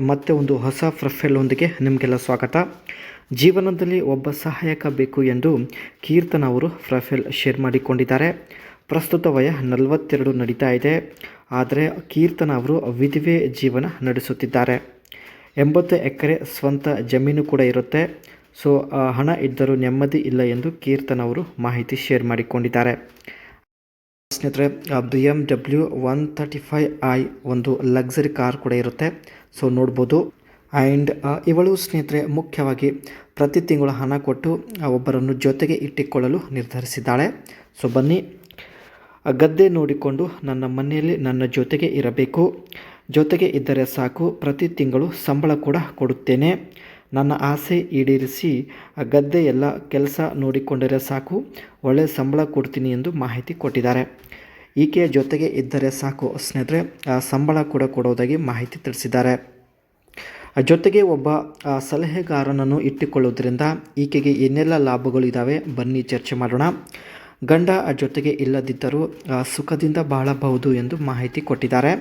ಮತ್ತೆ ಒಂದು ಹೊಸ ಪ್ರೊಫೈಲ್ನೊಂದಿಗೆ ನಿಮಗೆಲ್ಲ ಸ್ವಾಗತ. ಜೀವನದಲ್ಲಿ ಒಬ್ಬ ಸಹಾಯಕ ಬೇಕು ಎಂದು ಕೀರ್ತನ್ ಅವರು ಪ್ರೊಫೈಲ್ ಶೇರ್ ಮಾಡಿಕೊಂಡಿದ್ದಾರೆ. ಪ್ರಸ್ತುತ ವಯ ನಲವತ್ತೆರಡು ನಡೀತಾ ಇದೆ. ಆದರೆ ಕೀರ್ತನ್ ಅವರು ವಿಧಿವೆ ಜೀವನ ನಡೆಸುತ್ತಿದ್ದಾರೆ. ಎಂಬತ್ತು ಎಕರೆ ಸ್ವಂತ ಜಮೀನು ಕೂಡ ಇರುತ್ತೆ. ಸೊ ಹಣ ಇದ್ದರೂ ನೆಮ್ಮದಿ ಇಲ್ಲ ಎಂದು ಕೀರ್ತನ್ ಅವರು ಮಾಹಿತಿ ಶೇರ್ ಮಾಡಿಕೊಂಡಿದ್ದಾರೆ. ಸ್ನೇಹಿತರೆ B M W one thirty five I ಒಂದು ಲಕ್ಸರಿ ಕಾರ್ ಕೂಡ ಇರುತ್ತೆ. ಸೊ ನೋಡ್ಬೋದು. ಆ್ಯಂಡ್ ಇವಳು ಸ್ನೇಹಿತರೆ, ಮುಖ್ಯವಾಗಿ ಪ್ರತಿ ತಿಂಗಳು ಹಣ ಕೊಟ್ಟು ಒಬ್ಬರನ್ನು ಜೊತೆಗೆ ಇಟ್ಟುಕೊಳ್ಳಲು ನಿರ್ಧರಿಸಿದ್ದಾಳೆ. ಸೊ ಬನ್ನಿ. ಗದ್ದೆ ನೋಡಿಕೊಂಡು ನನ್ನ ಮನೆಯಲ್ಲಿ ನನ್ನ ಜೊತೆಗೆ ಇರಬೇಕು. ಜೊತೆಗೆ ಇದ್ದರೆ ಸಾಕು. ಪ್ರತಿ ತಿಂಗಳು ಸಂಬಳ ಕೂಡ ಕೊಡುತ್ತೇನೆ. ನನ್ನ ಆಸೆ ಈಡೇರಿಸಿ ಆ ಗದ್ದೆ ಎಲ್ಲ ಕೆಲಸ ನೋಡಿಕೊಂಡರೆ ಸಾಕು ಒಳ್ಳೆಯ ಸಂಬಳ ಕೊಡ್ತೀನಿ ಎಂದು ಮಾಹಿತಿ ಕೊಟ್ಟಿದ್ದಾರೆ. ಈಕೆಯ ಜೊತೆಗೆ ಇದ್ದರೆ ಸಾಕು ಸ್ನೇಹಿತರೆ ಸಂಬಳ ಕೂಡ ಕೊಡೋದಾಗಿ ಮಾಹಿತಿ ತಿಳಿಸಿದ್ದಾರೆ. ಜೊತೆಗೆ ಒಬ್ಬ ಸಲಹೆಗಾರನನ್ನು ಇಟ್ಟುಕೊಳ್ಳೋದ್ರಿಂದ ಈಕೆಗೆ ಏನೆಲ್ಲ ಲಾಭಗಳು ಇದ್ದಾವೆ ಬನ್ನಿ ಚರ್ಚೆ ಮಾಡೋಣ. ಗಂಡ ಜೊತೆಗೆ ಇಲ್ಲದಿದ್ದರೂ ಸುಖದಿಂದ ಬಾಳಬಹುದು ಎಂದು ಮಾಹಿತಿ ಕೊಟ್ಟಿದ್ದಾರೆ.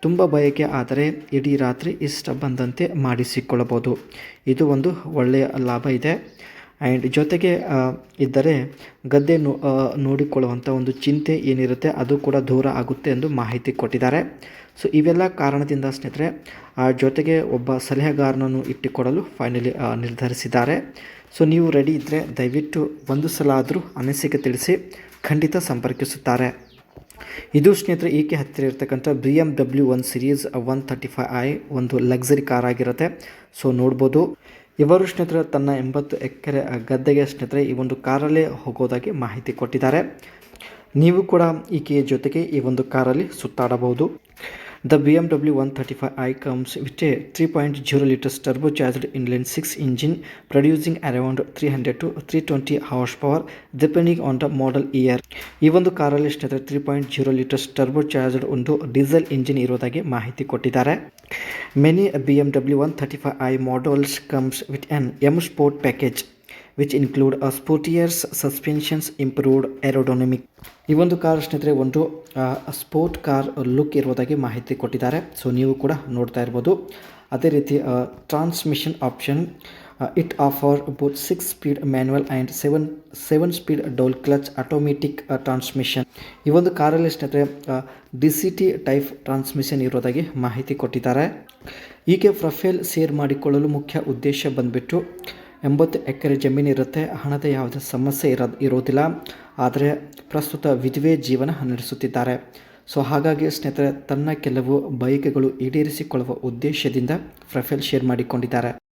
ತುಂಬ ಬಯಕೆ ಆದರೆ ಇಡೀ ರಾತ್ರಿ ಇಷ್ಟ ಬಂದಂತೆ ಮಾಡಿಸಿಕೊಳ್ಳಬಹುದು. ಇದು ಒಂದು ಒಳ್ಳೆಯ ಲಾಭ ಇದೆ. ಆ್ಯಂಡ್ ಜೊತೆಗೆ ಇದ್ದರೆ ಗದ್ದೆ ನೋಡಿಕೊಳ್ಳುವಂಥ ಒಂದು ಚಿಂತೆ ಏನಿರುತ್ತೆ ಅದು ಕೂಡ ದೂರ ಆಗುತ್ತೆ ಎಂದು ಮಾಹಿತಿ ಕೊಟ್ಟಿದ್ದಾರೆ. ಸೊ, ಇವೆಲ್ಲ ಕಾರಣದಿಂದ ಸ್ನೇಹಿತರೆ, ಆ, ಜೊತೆಗೆ ಒಬ್ಬ ಸಲಹೆಗಾರನನ್ನು ಇಟ್ಟುಕೊಡಲು ಫೈನಲಿ ನಿರ್ಧರಿಸಿದ್ದಾರೆ. ಸೊ, ನೀವು ರೆಡಿ ಇದ್ದರೆ ದಯವಿಟ್ಟು ಒಂದು ಸಲ ಆದರೂ ಅನಿಸಿಕೆ ತಿಳಿಸಿ ಖಂಡಿತ ಸಂಪರ್ಕಿಸುತ್ತಾರೆ. ಇದು ಸ್ನೇಹಿತರೆ, ಈಕೆ ಹತ್ತಿರ ಇರತಕ್ಕಂಥ B M W one series one thirty five I ಒಂದು ಲಕ್ಸರಿ ಕಾರ್ ಆಗಿರುತ್ತೆ. ಸೊ ನೋಡ್ಬೋದು. ಇವರು ಸ್ನೇಹಿತರೆ, ತನ್ನ ಎಂಬತ್ತು ಎಕರೆ ಗದ್ದೆಗೆ ಸ್ನೇಹಿತರೆ, ಈ ಒಂದು ಕಾರಲ್ಲೇ ಹೋಗೋದಾಗಿ ಮಾಹಿತಿ ಕೊಟ್ಟಿದ್ದಾರೆ. ನೀವು ಕೂಡ ಈಕೆಯ ಜೊತೆಗೆ ಈ ಒಂದು ಕಾರಲ್ಲಿ ಸುತ್ತಾಡಬಹುದು. Engine producing around three hundred to three twenty horse power depending on the model year ಈ ಒಂದು ಕಾರಲ್ಲಿ ಸ್ನೇಹಿತರೆ three point zero litres turbo charged ಒಂದು ಡೀಸೆಲ್ ಇಂಜಿನ್ ಇರೋದಾಗಿ ಮಾಹಿತಿ ಕೊಟ್ಟಿದ್ದಾರೆ. Many B M W one thirty five I models comes with N M sport package which include a sportier suspensions improved aerodynamic ಈ ಒಂದು ಕಾರ್ ಸ್ನೇಹಿತರೆ, ಒಂದು sport car look ಇರುವುದಾಗಿ ಮಾಹಿತಿ ಕೊಟ್ಟಿದ್ದಾರೆ. ಸೊ ನೀವು ಕೂಡ ನೋಡ್ತಾ ಇರ್ಬೋದು. ಅದೇ ರೀತಿ transmission option it offer both six speed manual and seven seven speed dual clutch automatic transmission ಈ ಒಂದು ಕಾರಲ್ಲಿ ಸ್ನೇಹಿತರೆ D C T type transmission ಇರೋದಾಗಿ ಮಾಹಿತಿ ಕೊಟ್ಟಿದ್ದಾರೆ. ಹೀಗೆ ಪ್ರೊಫೈಲ್ ಸೇರ್ ಮಾಡಿಕೊಳ್ಳಲು ಮುಖ್ಯ ಉದ್ದೇಶ ಬಂದ್ಬಿಟ್ಟು ಎಂಬತ್ತು ಎಕರೆ ಜಮೀನು ಇರುತ್ತೆ. ಹಣದ ಯಾವುದೇ ಸಮಸ್ಯೆ ಇರೋ ಇರೋದಿಲ್ಲ. ಆದರೆ ಪ್ರಸ್ತುತ ವಿಧವೆ ಜೀವನ ನಡೆಸುತ್ತಿದ್ದಾರೆ. ಸೊ ಹಾಗಾಗಿ ಸ್ನೇಹಿತರೆ, ತನ್ನ ಕೆಲವು ಬಯಕೆಗಳು ಈಡೇರಿಸಿಕೊಳ್ಳುವ ಉದ್ದೇಶದಿಂದ ಪ್ರೊಫೈಲ್ ಶೇರ್ ಮಾಡಿಕೊಂಡಿದ್ದಾರೆ.